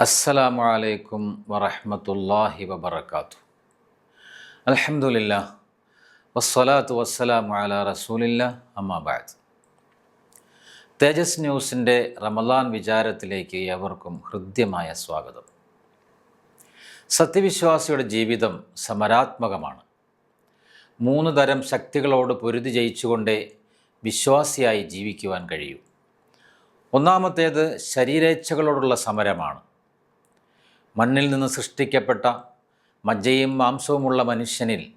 അസ്സലാമു അലൈക്കും വറഹമത്തല്ലാഹി വബർക്കാത്തു അലഹമുല്ല വസ്സലാത്തു വസ്സലാമു അല റസൂലില്ല അമ്മാബാദ് തേജസ് ന്യൂസിന്റെ റമദാൻ വിചാരത്തിലേക്ക് ഏവർക്കും ഹൃദ്യമായ സ്വാഗതം. സത്യവിശ്വാസിയുടെ ജീവിതം സമരാത്മകമാണ്. മൂന്ന് തരം ശക്തികളോട് പൊരുതി ജയിച്ചുകൊണ്ടേ വിശ്വാസിയായി ജീവിക്കുവാൻ കഴിയൂ. ഒന്നാമത്തേത് ശരീരേച്ഛകളോടുള്ള സമരമാണ്. മണ്ണിൽ നിന്ന് സൃഷ്ടിക്കപ്പെട്ട മജ്ജയും മാംസവുമുള്ള മനുഷ്യനിൽ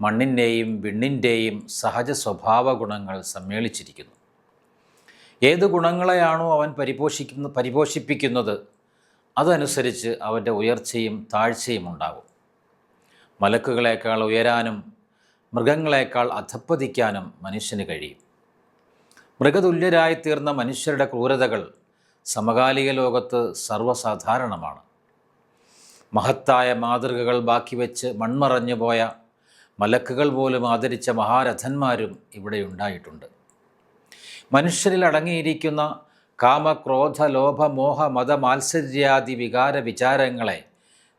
മണ്ണിന്റെയും വിണ്ണിന്റെയും സഹജ സ്വഭാവ ഗുണങ്ങൾ സമ്മേളിച്ചിരിക്കുന്നു. ഏത് ഗുണങ്ങളെയാണോ അവൻ പരിപോഷിക്കുന്ന പരിപോഷിപ്പിക്കുന്നത് അതനുസരിച്ച് അവന്റെ ഉയർച്ചയും താഴ്ചയും ഉണ്ടാകും. മലക്കുകളേക്കാൾ ഉയരാനും മൃഗങ്ങളെക്കാൾ അധപ്പതിക്കാനും മനുഷ്യന് കഴിയും. മൃഗതുല്യരായി തീർന്ന മനുഷ്യരുടെ ക്രൂരതകൾ സമകാലിക ലോകത്ത് സർവസാധാരണമാണ്. മഹത്തായ മാതൃകകൾ ബാക്കി വെച്ച് മൺമറഞ്ഞു പോയ മലക്കുകൾ പോലും ആദരിച്ച മഹാരഥന്മാരും ഇവിടെ ഉണ്ടായിട്ടുണ്ട്. മനുഷ്യരിൽ അടങ്ങിയിരിക്കുന്ന കാമക്രോധ ലോഭ മോഹ മത മാത്സര്യാദി വികാര വിചാരങ്ങളെ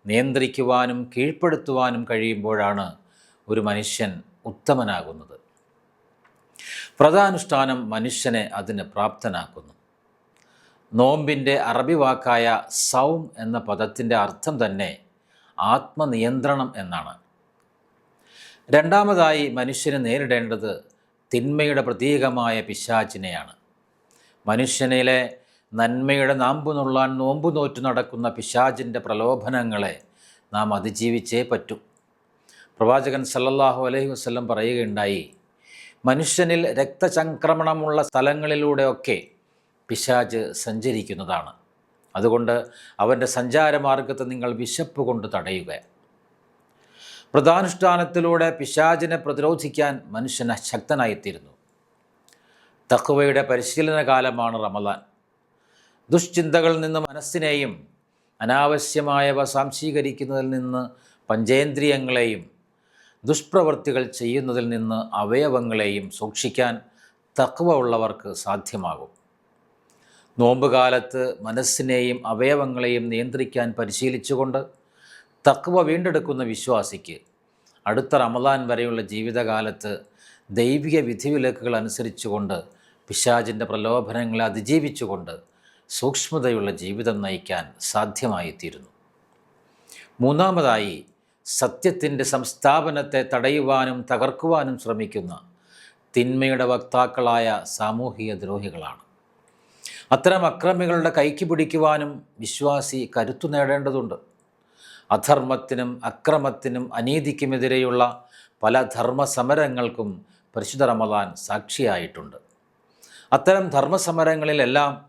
നിയന്ത്രിക്കുവാനും കീഴ്പ്പെടുത്തുവാനും കഴിയുമ്പോഴാണ് ഒരു മനുഷ്യൻ ഉത്തമനാകുന്നത്. വ്രതാനുഷ്ഠാനം മനുഷ്യനെ അതിന് പ്രാപ്തനാക്കുന്നു. നോമ്പിന്റെ അറബി വാക്കായ സൗം എന്ന പദത്തിന്റെ അർത്ഥം തന്നെ ആത്മനിയന്ത്രണം എന്നാണ്. രണ്ടാമതായി മനുഷ്യന് നേരിടേണ്ടത് തിന്മയുടെ പ്രതീകമായ പിശാചിനെയാണ്. മനുഷ്യനിലെ നന്മയുടെ നാമ്പു നുള്ളാൻ നോമ്പു നോറ്റു നടക്കുന്ന പിശാചിന്റെ പ്രലോഭനങ്ങളെ നാം അതിജീവിച്ചേ പറ്റൂ. പ്രവാചകൻ സല്ലല്ലാഹു അലൈഹി വസ്ലം പറയുകയുണ്ടായി മനുഷ്യനിൽ രക്തചംക്രമണമുള്ള സ്ഥലങ്ങളിലൂടെയൊക്കെ പിശാജ് സഞ്ചരിക്കുന്നതാണ്. അതുകൊണ്ട് അവന്റെ സഞ്ചാരമാർഗത്തെ നിങ്ങൾ വിശപ്പ് കൊണ്ട് തടയുക. വ്രതാനുഷ്ഠാനത്തിലൂടെ പിശാചിനെ പ്രതിരോധിക്കാൻ മനുഷ്യന് ശക്തനായിത്തീരുന്നു. തഖ്വയുടെ പരിശീലന കാലമാണ് റമദാൻ. ദുഷ്ചിന്തകളിൽ നിന്ന് മനസ്സിനെയും അനാവശ്യമായവ സാംശീകരിക്കുന്നതിൽ നിന്ന് പഞ്ചേന്ദ്രിയങ്ങളെയും ദുഷ്പ്രവൃത്തികൾ ചെയ്യുന്നതിൽ നിന്ന് അവയവങ്ങളെയും സൂക്ഷിക്കാൻ തക്കവ ഉള്ളവർക്ക് സാധ്യമാകും. നോമ്പുകാലത്ത് മനസ്സിനെയും അവയവങ്ങളെയും നിയന്ത്രിക്കാൻ പരിശീലിച്ചുകൊണ്ട് തക്വ വീണ്ടെടുക്കുന്ന വിശ്വാസിക്ക് അടുത്ത റമദാൻ വരെയുള്ള ജീവിതകാലത്ത് ദൈവിക വിധിവിലക്കുകൾ അനുസരിച്ചുകൊണ്ട് പിശാചിന്റെ പ്രലോഭനങ്ങളെ അതിജീവിച്ചുകൊണ്ട് സൂക്ഷ്മതയുള്ള ജീവിതം നയിക്കാൻ സാധ്യമായിത്തീരുന്നു. മൂന്നാമതായി സത്യത്തിന്റെ സംസ്ഥാപനത്തെ തടയുവാനും തകർക്കുവാനും ശ്രമിക്കുന്ന തിന്മയുടെ വക്താക്കളായ സാമൂഹിക ദ്രോഹികളാണ്. അത്തരം അക്രമികളുടെ കൈക്ക് പിടിക്കുവാനും വിശ്വാസി കരുത്തു നേടേണ്ടതുണ്ട്. അധർമ്മത്തിനും അക്രമത്തിനും അനീതിക്കുമെതിരെയുള്ള പല ധർമ്മസമരങ്ങൾക്കും പരിശുദ്ധ റമദാൻ സാക്ഷിയായിട്ടുണ്ട്. അത്തരം ധർമ്മസമരങ്ങളിലെല്ലാം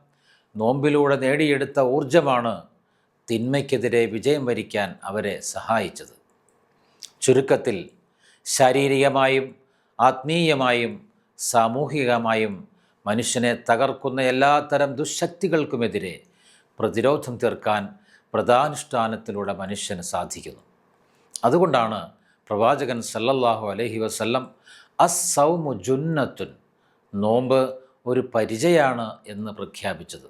നോമ്പിലൂടെ നേടിയെടുത്ത ഊർജമാണ് തിന്മയ്ക്കെതിരെ വിജയം വരിക്കാൻ അവരെ സഹായിച്ചത്. ചുരുക്കത്തിൽ ശാരീരികമായും ആത്മീയമായും സാമൂഹികമായും മനുഷ്യനെ തകർക്കുന്ന എല്ലാത്തരം ദുശക്തികൾക്കുമെതിരെ പ്രതിരോധം തീർക്കാൻ വ്രതാനുഷ്ഠാനത്തിലൂടെ മനുഷ്യന് സാധിക്കുന്നു. അതുകൊണ്ടാണ് പ്രവാചകൻ സല്ലല്ലാഹു അലഹി വസല്ലം അസൗമു ജുന്നത്തുൻ നോമ്പ് ഒരു പരിചയാണ് എന്ന് പ്രഖ്യാപിച്ചത്.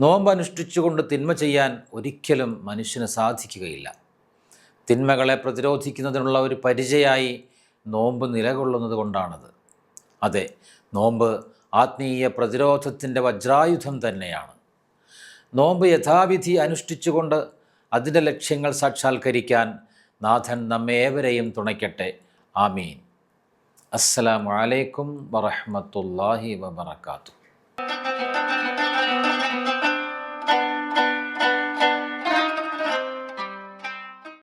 നോമ്പ് അനുഷ്ഠിച്ചുകൊണ്ട് തിന്മ ചെയ്യാൻ ഒരിക്കലും മനുഷ്യന് സാധിക്കുകയില്ല. തിന്മകളെ പ്രതിരോധിക്കുന്നതിനുള്ള ഒരു പരിചയായി നോമ്പ് നിലകൊള്ളുന്നത് കൊണ്ടാണത്. അതെ നോമ്പ് ആത്മീയ പ്രതിരോധത്തിന്റെ വജ്രായുധം തന്നെയാണ്. നോമ്പ് യഥാവിധി അനുഷ്ഠിച്ചുകൊണ്ട് അതിന്റെ ലക്ഷ്യങ്ങൾ സാക്ഷാത്കരിക്കാൻ നാഥൻ നമ്മേവരെയും തുണയ്ക്കട്ടെ. ആമീൻ. അസ്സലാമു അലൈക്കും വറഹ്മത്തുള്ളാഹി വബറകാതുഹു.